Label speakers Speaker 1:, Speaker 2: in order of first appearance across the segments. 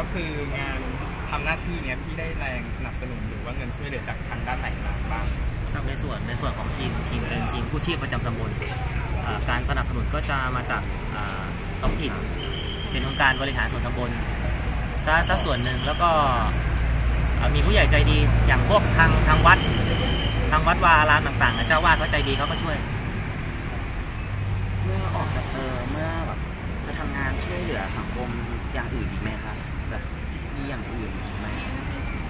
Speaker 1: แล้วคืองานทำหน้าที่เนี้ยพี่ได้แรงสนับสนุนหรือว่าเงินช่วยเหลือจากทางด้านไหนมาบ้าง
Speaker 2: ครับในส่วนในส่วนของทีมทีมเป็นทีมผู้ชีพประจำตำบลการสนับสนุนก็จะมาจากท้องถิ่นเป็นองค์การบริหารส่วนตำบลซะซะส่วนหนึ่งแล้วก็มีผู้ใหญ่ใจดีอย่างพวกทางทางวัด ทางวัดวาอารามต่างๆเจ้าวาดเขาใจดีเขาก็ช่วย
Speaker 3: เมื่อออกจากเออเมื่อแบบจะทำงาน ช่วยเหลือสังคมอย่างอื่นอีกไหมครับแบบมีอย่างอื่นอีกไหม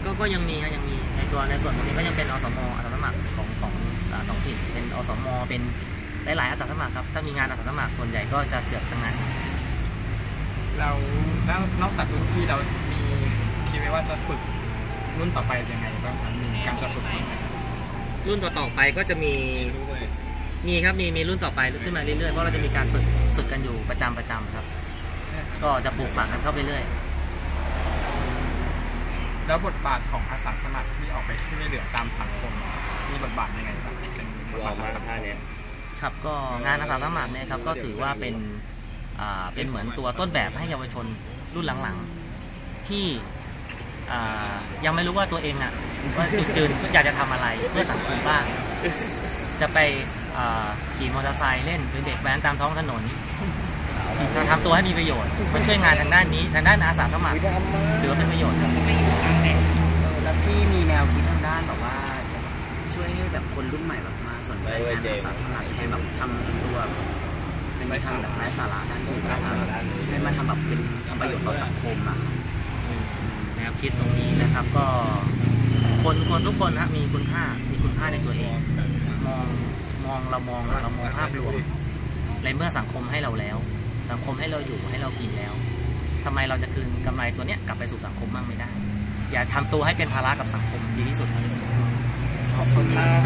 Speaker 2: ก็ก็ยังมีครับยังมีในตัวในส่วนตรงนี้ก็ยังเป็นอสมอาสาสมัครของของอ่าท้องถิ่นเป็นอสมเป็นหลายๆอาสาสมัครครับถ้ามีงานอาสาสมัครส่วนใหญ่ก็จะเกือบทั้งนั้น
Speaker 1: เราแล้วนอกจากรุ่นพี่เรามีคิดไว้ว่าจะฝึกรุ่นต่อไปยังไงบ้างครับมีการจะฝึกยังไง
Speaker 2: รุ่นต่อๆไปก็จะมีมีครับมีมีรุ่นต่อไปขึ้นมาเรื่อยๆเพราะเราจะมีการฝึกฝึกกันอยู่ประจำประจำครับ ก็จะปลูกฝังกันเข้าไปเรื่อย
Speaker 1: แล้วบทบาทของอาสาสมัครที่ออกไปช่วยเหลือตามสังคมมีบทบาทยังไงบ้างเป็นบทบาททางสังคม
Speaker 2: ครับก็งานอาสาสมัครเนี่ยครับก็ถือว่าเป็นอ่าเป็นเหมือนตัวต้นแบบให้เยาวชนรุ่นหลังๆ ที่อ่ายังไม่รู้ว่าตัวเองอะว่าจุดยืนอยากจะทำอะไรเพื่อสังคมบ้าง จะไปอ่าขี่มอเตอร์ไซค์เล่นเป็นเด็กแว้นตามท้องถนน เราทำตัวให้มีประโยชน์มาช่วยงานทางด้านนี้ทางด้านอาสาสมัครถือว่าเป็นประโยชน์ครับ
Speaker 3: แล้วพี่มีแนวคิดทางด้านแบบว่าช่วยให้แบบคนรุ่นใหม่แบบมาสนใจงานอาสาสมัครให้แบบทำตัวเป็นไปทางแบบไร้สาระด้านอื่นนะครับให้มาทำแบบเป็นประโยชน์ต่อสังคมอะ
Speaker 2: แนวคิดตรงนี้นะครับก็ คนคนทุกคนนะมีคุณค่ามีคุณค่าในตัวเอง มองมองเรามองเรามองภาพรวมในเมื่อสังคมให้เราแล้ว สังคมให้เราอยู่ให้เรากินแล้ว ทำไมเราจะคืนกำไรตัวเนี้ยกลับไปสู่สังคมมั่งไม่ได้ อย่าทำตัวให้เป็นภาระกับสังคมดีที่สุดขอบคุณมาก